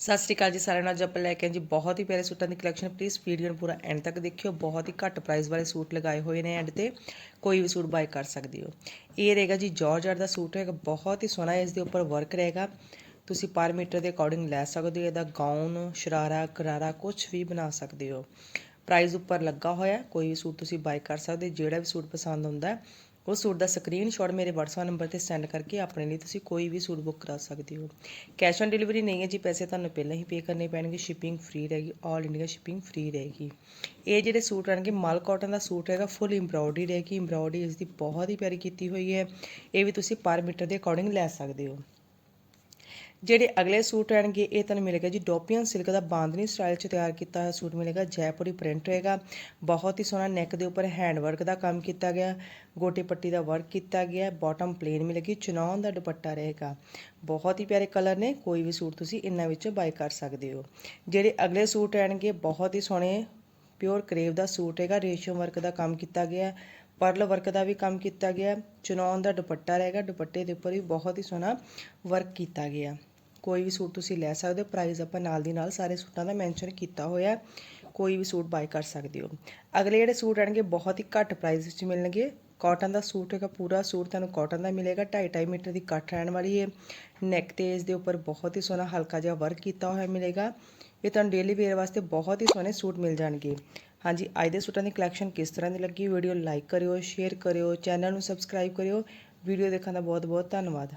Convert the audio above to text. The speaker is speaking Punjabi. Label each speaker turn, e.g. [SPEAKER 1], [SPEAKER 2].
[SPEAKER 1] ਸਤਿ ਸ਼੍ਰੀ ਅਕਾਲ ਜੀ ਸਾਰਿਆਂ ਨਾਲ ਅੱਜ ਆਪਾਂ ਲੈ ਕੇ ਆਏ ਜੀ ਬਹੁਤ ਹੀ ਪਿਆਰੇ ਸੂਟਾਂ ਦੀ ਕਲੈਕਸ਼ਨ ਪਲੀਜ਼ ਵੀਡੀਓ ਨੂੰ ਪੂਰਾ ਐਂਡ ਤੱਕ ਦੇਖਿਓ। ਬਹੁਤ ਹੀ ਘੱਟ ਪ੍ਰਾਈਸ ਵਾਲੇ ਸੂਟ ਲਗਾਏ ਹੋਏ ਨੇ ਐਂਡ ਤੇ। ਕੋਈ ਵੀ ਸੂਟ ਬਾਈ ਕਰ ਸਕਦੇ ਹੋ। ਇਹ ਰਹੇਗਾ ਜੀ ਜਾਰਜਟ ਦਾ ਸੂਟ ਹੈਗਾ ਬਹੁਤ ਹੀ ਸੋਹਣਾ ਇਸ ਦੇ ਉੱਪਰ ਵਰਕ ਰਹੇਗਾ। ਤੁਸੀਂ ਪਰ ਮੀਟਰ ਦੇ ਅਕੋਰਡਿੰਗ ਲੈ ਸਕਦੇ ਹੋ। ਇਹਦਾ ਗਾਊਨ ਸ਼ਰਾਰਾ, ਕਰਾਰਾ ਕੁਝ ਵੀ ਬਣਾ ਸਕਦੇ ਹੋ। ਪ੍ਰਾਈਸ ਉੱਪਰ ਲੱਗਾ ਹੋਇਆ। ਕੋਈ ਵੀ ਸੂਟ ਤੁਸੀਂ ਬਾਈ ਕਰ ਸਕਦੇ ਜਿਹੜਾ ਵੀ ਸੂਟ ਪਸੰਦ ਹੁੰਦਾ ਹੈ, ਉਹ ਸੂਟ ਦਾ ਸਕਰੀਨਸ਼ਾਟ ਮੇਰੇ WhatsApp ਨੰਬਰ ਤੇ ਸੈਂਡ ਕਰਕੇ ਆਪਣੇ ਲਈ ਤੁਸੀਂ ਕੋਈ ਵੀ ਸੂਟ ਬੁੱਕ ਕਰਾ ਸਕਦੇ ਹੋ। ਕੈਸ਼ ਔਨ ਡਿਲੀਵਰੀ ਨਹੀਂ ਹੈ ਜੀ ਪੈਸੇ ਤੁਹਾਨੂੰ ਪਹਿਲਾਂ ਹੀ ਪੇ ਕਰਨੇ ਪੈਣਗੇ ਸ਼ਿਪਿੰਗ ਫ੍ਰੀ ਰਹੇਗੀ ਆਲ ਇੰਡੀਆ ਸ਼ਿਪਿੰਗ ਫ੍ਰੀ ਰਹੇਗੀ। ਇਹ ਜਿਹੜੇ ਸੂਟ ਰਹਿਣਗੇ ਮਲ ਕਾਟਨ ਦਾ ਸੂਟ ਹੈਗਾ ਫੁੱਲ ਐਮਬ੍ਰੋਇਡਰੀ ਰਹੇਗੀ ਐਮਬ੍ਰੋਇਡਰੀ ਇਸ ਦੀ ਬਹੁਤ ਹੀ ਪਿਆਰੀ ਕੀਤੀ ਹੋਈ ਹੈ। ਇਹ ਵੀ ਤੁਸੀਂ ਪਰ ਮੀਟਰ ਦੇ ਅਕੋਰਡਿੰਗ ਲੈ ਸਕਦੇ ਹੋ। ਜਿਹੜੇ ਅਗਲੇ ਸੂਟ ਰਹਿਣਗੇ, ਇਹ ਤੁਹਾਨੂੰ ਮਿਲੇਗਾ ਜੀ ਡੋਪੀਅਨ ਸਿਲਕ ਦਾ ਬਾਂਦਨੀ ਸਟਾਈਲ 'ਚ ਤਿਆਰ ਕੀਤਾ ਹੋਇਆ ਸੂਟ ਮਿਲੇਗਾ, ਜੈਪੁਰੀ ਪ੍ਰਿੰਟ ਹੋਏਗਾ। ਬਹੁਤ ਹੀ ਸੋਹਣਾ ਨੈਕ ਦੇ ਉੱਪਰ ਹੈਂਡ ਵਰਕ ਦਾ ਕੰਮ ਕੀਤਾ ਗਿਆ, ਗੋਟੇ ਪੱਟੀ ਦਾ ਵਰਕ ਕੀਤਾ ਗਿਆ ਬਾਟਮ ਪਲੇਨ ਮਿਲੇਗੀ ਚੁਨੌਨ ਦਾ ਦੁਪੱਟਾ ਰਹੇਗਾ। ਬਹੁਤ ਹੀ ਪਿਆਰੇ ਕਲਰ ਨੇ, ਕੋਈ ਵੀ ਸੂਟ ਤੁਸੀਂ ਇਹਨਾਂ ਵਿੱਚੋਂ ਬਾਈ ਕਰ ਸਕਦੇ ਹੋ। ਜਿਹੜੇ ਅਗਲੇ ਸੂਟ ਰਹਿਣਗੇ, ਬਹੁਤ ਹੀ ਸੋਹਣੇ ਪਿਓਰ ਕਰੇਵ ਦਾ ਸੂਟ ਹੈਗਾ, ਰੇਸ਼ਮ ਵਰਕ ਦਾ ਕੰਮ ਕੀਤਾ ਗਿਆ ਪਰਲ ਵਰਕ ਦਾ ਵੀ ਕੰਮ ਕੀਤਾ ਗਿਆ ਚੁਨੌਨ ਦਾ ਦੁਪੱਟਾ ਰਹੇਗਾ ਦੁਪੱਟੇ ਦੇ ਉੱਪਰ ਵੀ ਬਹੁਤ ਹੀ ਸੋਹਣਾ ਵਰਕ ਕੀਤਾ ਗਿਆ। ਕੋਈ ਵੀ ਸੂਟ ਤੁਸੀਂ ਲੈ ਸਕਦੇ ਹੋ ਪ੍ਰਾਈਸ ਆਪਾਂ ਨਾਲ ਦੀ ਨਾਲ ਸਾਰੇ ਸੂਟਾਂ ਦਾ ਮੈਂਸ਼ਨ ਕੀਤਾ ਹੋਇਆ, ਕੋਈ ਵੀ ਸੂਟ ਬਾਈ ਕਰ ਸਕਦੇ ਹੋ। ਅਗਲੇ ਜਿਹੜੇ ਸੂਟ ਆਣਗੇ, ਬਹੁਤ ਹੀ ਘੱਟ ਪ੍ਰਾਈਸ ਵਿੱਚ ਮਿਲਣਗੇ। ਕਾਟਨ ਦਾ ਸੂਟ ਹੈਗਾ, ਪੂਰਾ ਸੂਟ ਤੁਹਾਨੂੰ ਕਾਟਨ ਦਾ ਮਿਲੇਗਾ 2.5 ਮੀਟਰ ਦੀ ਕੱਟ ਰਹਿਣ ਵਾਲੀ ਹੈ। ਨੈਕ ਤੇ ਇਸ ਦੇ ਉੱਪਰ ਬਹੁਤ ਹੀ ਸੋਹਣਾ ਹਲਕਾ ਜਿਹਾ ਵਰਕ ਕੀਤਾ ਹੋਇਆ ਮਿਲੇਗਾ। ਇਹ ਤੁਹਾਨੂੰ ਡੇਲੀ ਵੇਅਰ ਵਾਸਤੇ ਬਹੁਤ ਹੀ ਸੋਹਣੇ ਸੂਟ ਮਿਲ ਜਾਣਗੇ। ਹਾਂਜੀ, ਅੱਜ ਦੇ ਸੂਟਾਂ ਦੀ ਕਲੈਕਸ਼ਨ ਕਿਸ ਤਰ੍ਹਾਂ ਦੀ ਲੱਗੀ? ਵੀਡੀਓ ਲਾਈਕ ਕਰਿਓ ਸ਼ੇਅਰ ਕਰਿਓ ਚੈਨਲ ਨੂੰ ਸਬਸਕ੍ਰਾਈਬ ਕਰਿਓ। ਵੀਡੀਓ ਦੇਖਣ ਦਾ ਬਹੁਤ ਬਹੁਤ ਧੰਨਵਾਦ।